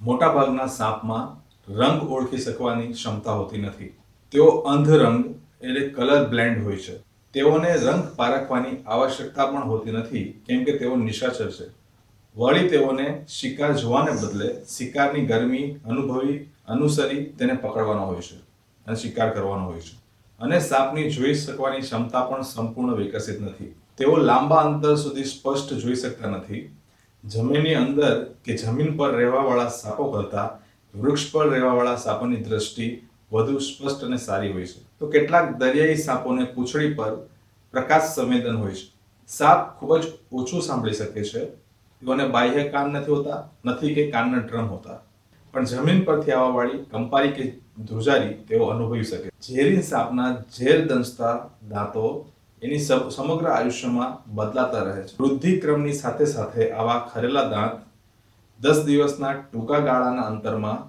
મોટાભાગના સાપમાં રંગ ઓળખી શકવાની ક્ષમતા હોતી નથી. તેઓ અંધ રંગ એટલે કલર બ્લેન્ડ હોય છે. તેઓને રંગ પારખવાની આવશ્યકતા પણ હોતી નથી, કેમ કે તેઓ નિશાચર છે. વળી તેઓને શિકાર જોવાને બદલે શિકારની ગરમી અનુભવી, અનુસરી તેને પકડવાનો હોય છે અને શિકાર કરવાનો હોય છે. અને સાપની જોઈ શકવાની ક્ષમતા પણ સંપૂર્ણ વિકસિત નથી. તેઓ લાંબા અંતર સુધી સ્પષ્ટ જોઈ શકતા નથી. જમીનની અંદર કે જમીન પર રહેવાવાળા સાપો કરતાં વૃક્ષ પર રહેવાવાળા સાપોની દ્રષ્ટિ વધુ સ્પષ્ટ અને સારી હોય છે. તો કેટલાક દરિયાઈ સાપોને પૂંછડી પર પ્રકાશ સંવેદન હોય છે. સાપ ખૂબ જ ઓછું સાંભળી શકે છે તેઓને બાહ્ય કાન નથી હોતા, નથી કે કાનના ડ્રમ હોતા. પણ જમીન પરથી આવવાવાળી કંપારી કે ધ્રુજારી તેઓ અનુભવી શકે. ઝેરી સાપના ઝેર દંશતા દાંતો એની સમગ્ર આયુષ્યમાં બદલાતા રહે છે. વૃદ્ધિક્રમની સાથે સાથે આવા ખરેલા દાંત દસ દિવસના ટૂંકા ગાળાના અંતરમાં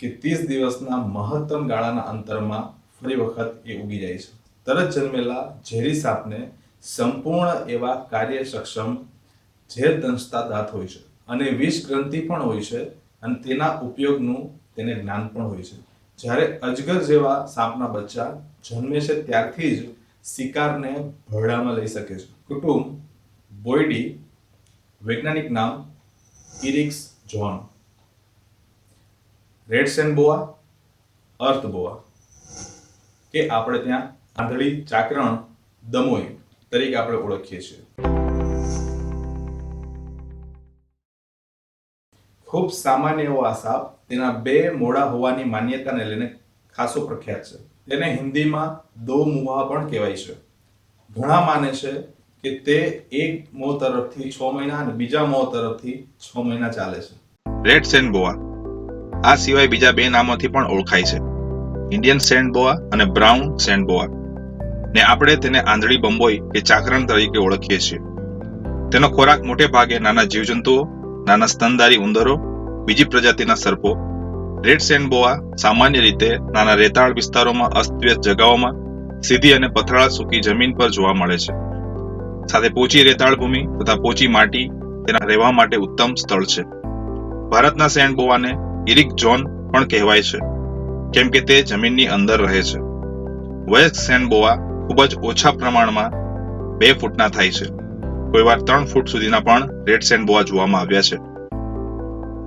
કે ત્રીસ દિવસના મહત્તમ ગાળાના અંતરમાં ફરી વખત એ ઉગી જાય છે. તરત જન્મેલા ઝેરી સાપને સંપૂર્ણ એવા કાર્ય સક્ષમ ઝેર દંશતા દાંત હોય છે. અને વિષ ગ્રંથિ પણ હોય છે અને તેના ઉપયોગનું તેને જ્ઞાન પણ હોય છે. જ્યારે અજગર જેવા સાપના બચ્ચા જન્મે છે ત્યારથી જ શિકારને ભરડામાં લઈ શકે છે. કુટુંબ, બોયડી, વૈજ્ઞાનિક નામ Eryx john red sand boa, અર્થ બોઆ. કે આપણે ત્યાં આંધળી ચાકરણ દમોઈ તરીકે આપણે ઓળખીએ છીએ. ખૂબ સામાન્ય એવો આ સાપ. તેના બે મોઢા હોવાની માન્યતાને લઈને ખાસો પ્રખ્યાત છે. તેને હિન્દીમાં દો મુવા પણ કહેવાય છે. ઘણા માને છે કે તે એક મોં તરફથી છ મહિના અને બીજા મોં તરફથી છ મહિના ચાલે છે. રેડ સેન્ડ બોઆ આ સિવાય બીજા બે નામોથી પણ ઓળખાય છે. ઇન્ડિયન સેન્ડ બોઆ અને બ્રાઉન સેન્ડ બોઆ ને આપણે તેને આંધળી બંબોઈ કે ચાકરણ તરીકે ઓળખીએ છીએ. તેનો ખોરાક મોટે ભાગે નાના જીવજંતુઓ નાના સ્તનધારી ઉંદરો, બીજી પ્રજાતિના સર્પો, રેડ સેન્ડ સામાન્ય રીતે નાના રેતાળ વિસ્તારોમાં અસ્તવ્યસ્ત જગાઓમાં સીધી અને પથરાળા સૂકી જમીન પર જોવા મળે છે. સાથે પોચી રેતાળ ભૂમિ તથા પોચી માટી તેના રહેવા માટે ઉત્તમ સ્થળ છે. ભારતના સેન્ડ ઇરિક ઝોન પણ કહેવાય છે, કેમ કે તે જમીનની અંદર રહે છે. વયસ્ક સેન્ડ ખૂબ જ ઓછા પ્રમાણમાં બે ફૂટના થાય છે. કોઈવાર ત્રણ ફૂટ સુધીના પણ રેડ સેન્ડ બોવા જોવામાં આવ્યા છે.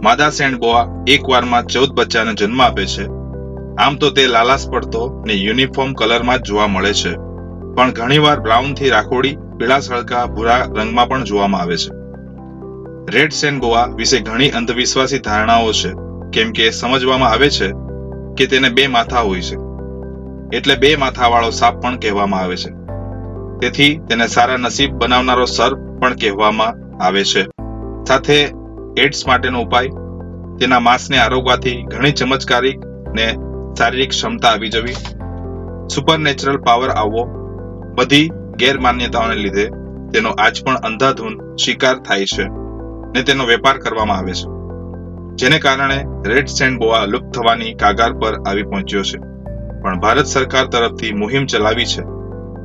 માદા સેન્ડ બોવા એક વારમાં ચૌદ બચ્ચાને જન્મ આપે છે. આમ તો તે લાલાશ પડતો ને યુનિફોર્મ કલરમાં જ જોવા મળે છે. પણ ઘણીવાર બ્રાઉનથી રાખોડી પીળા હળકા ભૂરા રંગમાં પણ જોવામાં આવે છે. રેડ સેન્ડ ગોવા વિશે ઘણી અંધવિશ્વાસી ધારણાઓ છે. કેમ કે સમજવામાં આવે છે કે તેને બે માથા હોય છે. એટલે બે માથાવાળો સાપ પણ કહેવામાં આવે છે. તેથી તેને સારા નસીબ બનાવનારો સર્પ પણ કહેવામાં આવે છે. સાથે એડ્સ માટેનો ઉપાય, તેના માંસને આરોગવાથી ઘણી ચમત્કારિક ને શારીરિક ક્ષમતા આવી જવી. સુપરનેચરલ પાવર આવવો, બધી ગેરમાન્યતાઓને લીધે તેનો આજ પણ અંધાધૂન શિકાર થાય છે ને તેનો વેપાર કરવામાં આવે છે, જેને કારણે રેડ સેન્ડ બોઆ લુપ્ત થવાની કાગાર પર આવી પહોંચ્યો છે. પણ ભારત સરકાર તરફથી મુહિમ ચલાવી છે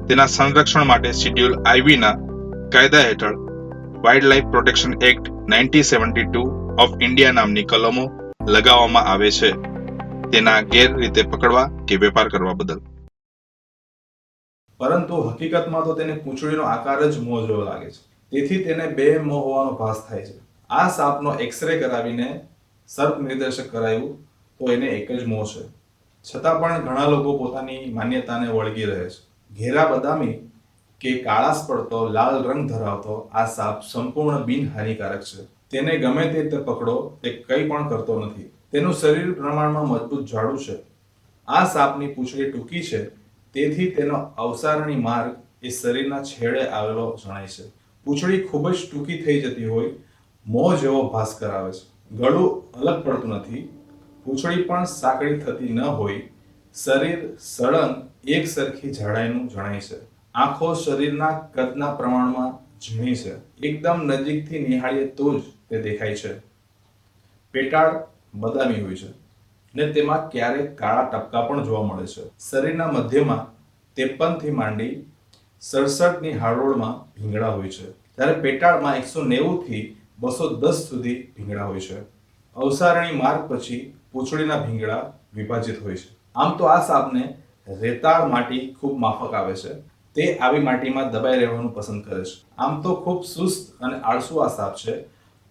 તેના સંરક્ષણ માટે શિડ્યુલ આઈવીના કાયદા હેઠળ wildlife protection act nineteen seventy two of India નામની કલમો લગાવવામાં આવે છે. તેના ગેરરીતે પકડવા કે વેપાર કરવા બદલ. પરંતુ હકીકતમાં તો તેને પૂંછડીનો આકાર જ મોં જેવો લાગે છે. તેથી તેને બે મોં હોવાનો ભાસ થાય છે. આ સાપનો એક્સરે કરાવીને સર્પ નિર્દેશક કરાયું તો એને એક જ મોં છે. છતાં પણ ઘણા લોકો પોતાની માન્યતાને વળગી રહે છે. ઘેરા બદામી કે કાળાશ પડતો, લાલ રંગ ધરાવતો, આ સાપ સંપૂર્ણ બિનહાનિકારક છે. તેને ગમે તે રીતે પકડો, તે કંઈ પણ કરતો નથી. તેનું શરીર પ્રમાણમાં મજબૂત જાડું છે. આ સાપની પૂંછડી ટૂંકી છે, તેથી તેનો અવસારણી માર્ગ એ શરીરના છેડે આવેલો જણાય છે. પૂંછડી ખૂબ જ ટૂંકી થઈ જતી હોય, મોં જેવો ભાસ કરાવે છે. ગળું અલગ પડતું નથી. પૂંછડી પણ સાંકડી થતી ન હોય શરીર સળંગ એક સરખી જાડાઈનું જણાય છે. આંખો શરીરના કદના પ્રમાણમાં ઝીણી છે. એકદમ નજીકથી નિહાળીએ તો જ તે દેખાય છે. પેટાળ બદામી હોય છે ને તેમાં ક્યારેક કાળા ટપકા પણ જોવા મળે છે. શરીરના મધ્યમાં ત્રેપનથી માંડી સડસઠની હાડોળમાં ભીંગડા હોય છે. જ્યારે પેટાળમાં એકસો નેવુંથી બસો દસ સુધી ભીંગડા હોય છે. અવસારણી માર્ગ પછી પૂંછડીના ભીંગડા વિભાજિત હોય છે. આમ તો આ સાપને રેતાળ માટી ખૂબ માફક આવે છે. તે આવી માટીમાં દબાઈ રહેવાનું પસંદ કરે છે. આમ તો ખૂબ સુસ્ત અને આળસુ આ સાપ છે,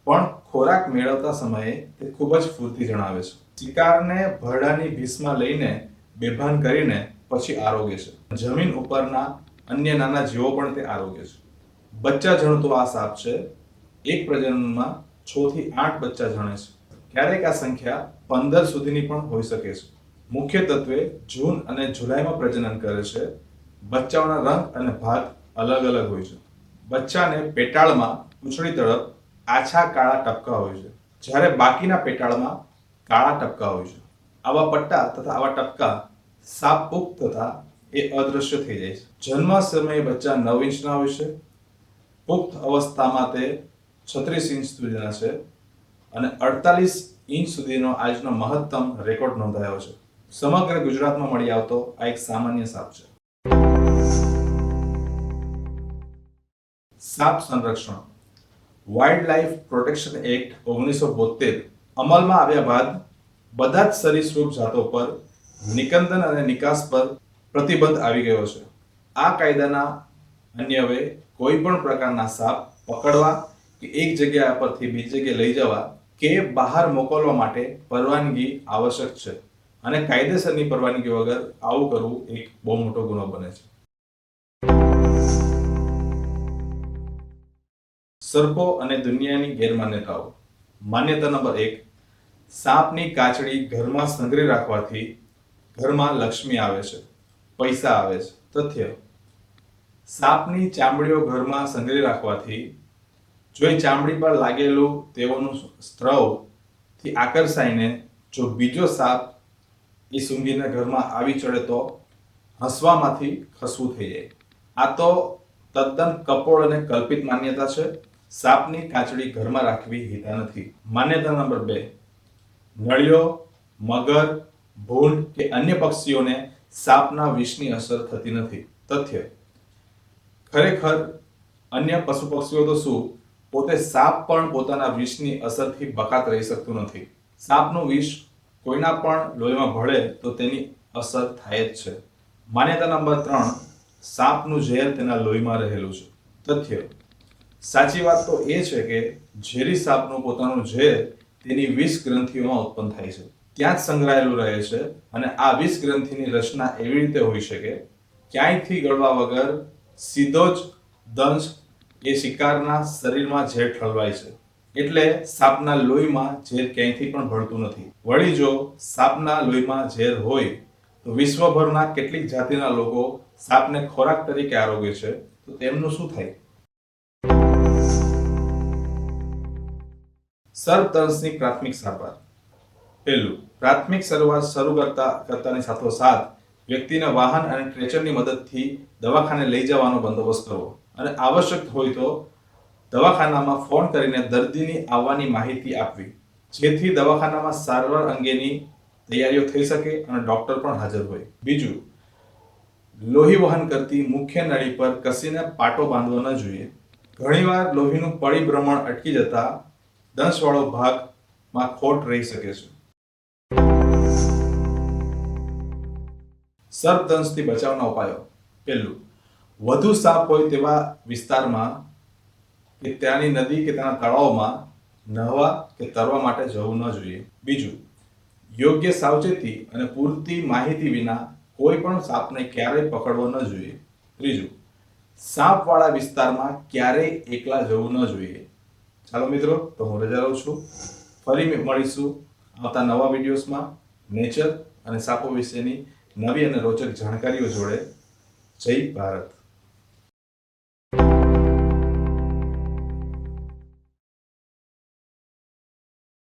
પણ ખોરાક મેળવતા સમયે તે ખૂબ જ ફૂર્તિ જણાવે છે. શિકારને ભરડાની ભીસમાં લઈને બેભાન કરીને પછી આરોગે છે. જમીન ઉપરના અન્ય નાના જીવો પણ તે આરોગે છે. બચ્ચા જણતો આ સાપ છે. એક પ્રજનનમાં છ થી આઠ બચ્ચા જણે છે. ક્યારેક આ સંખ્યા પંદર સુધીની પણ હોઈ શકે છે. મુખ્ય તત્વે જૂન અને જુલાઈમાં પ્રજનન કરે છે. બચ્ચાઓના રંગ અને ભાગ અલગ અલગ હોય છે. બચ્ચાને પેટાળમાં પૂંછડી તરફ આછા કાળા ટપકા હોય છે. જ્યારે બાકીના પેટાળમાં કાળા ટપકા હોય છે. આવા પટ્ટા તથા આવા ટપકા સાપ પુખ્ત તથા એ અદૃશ્ય થઈ જાય છે. જન્મ સમયે બચ્ચા નવ ઇંચના હોય છે. પુખ્ત અવસ્થામાં તે છત્રીસ ઇંચ સુધીના છે. અને અડતાલીસ ઇંચ સુધીનો આજનો મહત્તમ રેકોર્ડ નોંધાયો છે. સમગ્ર ગુજરાતમાં મળી આવતો આ એક સામાન્ય સાપ છે. સાપ સંરક્ષણ. વાઇલ્ડ લાઇફ પ્રોટેક્શન એક્ટ ઓગણીસો બોતેર અમલમાં આવ્યા બાદ બધા જ સરીસૃપ જાતો પર નિકંદન અને નિકાસ પર પ્રતિબંધ આવી ગયો છે. આ કાયદાના અન્યવે કોઈ પણ પ્રકારના સાપ પકડવા કે એક જગ્યા પરથી બીજી જગ્યાએ લઈ જવા કે બહાર મોકલવા માટે પરવાનગી આવશ્યક છે. અને કાયદેસરની પરવાનગી વગર આવું કરવું એક બહુ મોટો ગુનો બને છે. સર્પો અને દુનિયાની ગેરમાન્યતાઓ. માન્યતા નંબર એક, સાપની કાચડી ઘરમાં સંગ્રહી રાખવાથી ઘરમાં લક્ષ્મી આવે છે, પૈસા આવે છે, તથ્ય. સાપની ચામડીઓ ઘરમાં સંગ્રહી રાખવાથી જો એ ચામડી પર લાગેલું તેઓનું સ્ત્રવથી આકર્ષાઈને જો બીજો સાપ એ સૂંઘીને ઘરમાં આવી ચડે તો હસવામાંથી ખસવું થઈ જાય. આ તો તદ્દન કપોળ અને કલ્પિત માન્યતા છે. સાપની કાચડી ઘરમાં રાખવી હિતા નથી. માન્યતા નંબર બે. નળિયો મગર, ભૂંડ કે અન્ય પક્ષીઓને સાપના વિષની અસર થતી નથી. તથ્ય. ખરેખર અન્ય પશુ પક્ષીઓ તો શું? પોતે સાપ પણ પોતાના વિષની અસરથી બકાત રહી શકતું નથી. સાપનું વિષ કોઈના પણ લોહીમાં ભળે તો તેની અસર થાય જ છે. માન્યતા નંબર ત્રણ, સાપનું ઝેર તેના લોહીમાં રહેલું છે. તથ્ય, સાચી વાત તો એ છે કે ઝેરી સાપનું પોતાનું ઝેર તેની વીસ ગ્રંથિઓમાં ઉત્પન્ન થાય છે. ત્યાં જ સંગ્રહાયેલું રહે છે અને આ વીસ ગ્રંથિની રચના એવી રીતે હોઈ શકે ક્યાંયથી ગળવા વગર સીધો જ દંશ એ શિકારના શરીરમાં ઝેર ઠલવાય છે. એટલે સાપના લોહીમાં ઝેર ક્યાંયથી પણ ભળતું નથી. વળી જો સાપના લોહીમાં ઝેર હોય, તો વિશ્વભરના કેટલીક જાતિના લોકો સાપને ખોરાક તરીકે આરોગે છે, તો તેમનું શું થાય? સર્પદંશની પ્રાથમિક સારવાર. પહેલું, પ્રાથમિક શરૂઆત શરૂ કરતા કરતાની સાથોસાથ વ્યક્તિને વાહન અને ટ્રેચરની મદદથી દવાખાને લઈ જવાનો બંદોબસ્ત કરવો. અને આવશ્યક હોય તો દવાખાનામાં ફોન કરીને દર્દીની આવવાની માહિતી આપવી, જેથી દવાખાનામાં સારવાર અંગેની તૈયારીઓ થઈ શકે અને ડોક્ટર પણ હાજર હોય. બીજું, લોહી વહન કરતી મુખ્ય નળી પર કસીને પાટો બાંધવો ન જોઈએ. ઘણીવાર લોહીનું પરિભ્રમણ અટકી જતા દંશવાળો ભાગમાં ખોટ રહી શકે છે. સર્પદંશથી બચાવના ઉપાયો. પહેલું, વધુ સાપ હોય તેવા વિસ્તારમાં કે ત્યાંની નદી કે ત્યાંના તળાવમાં નહવા કે તરવા માટે જવું ન જોઈએ. બીજું, યોગ્ય સાવચેતી અને પૂરતી માહિતી વિના કોઈ પણ સાપને ક્યારેય પકડવો ન જોઈએ. ત્રીજું, સાપવાળા વિસ્તારમાં ક્યારેય એકલા જવું ન જોઈએ. ચાલો મિત્રો, તો હું રજા લઉં છું. ફરી મળીશું આવતા નવા વિડીયોઝમાં. નેચર અને સાપો વિશેની નવી અને રોચક જાણકારીઓ જોડે. જય ભારત.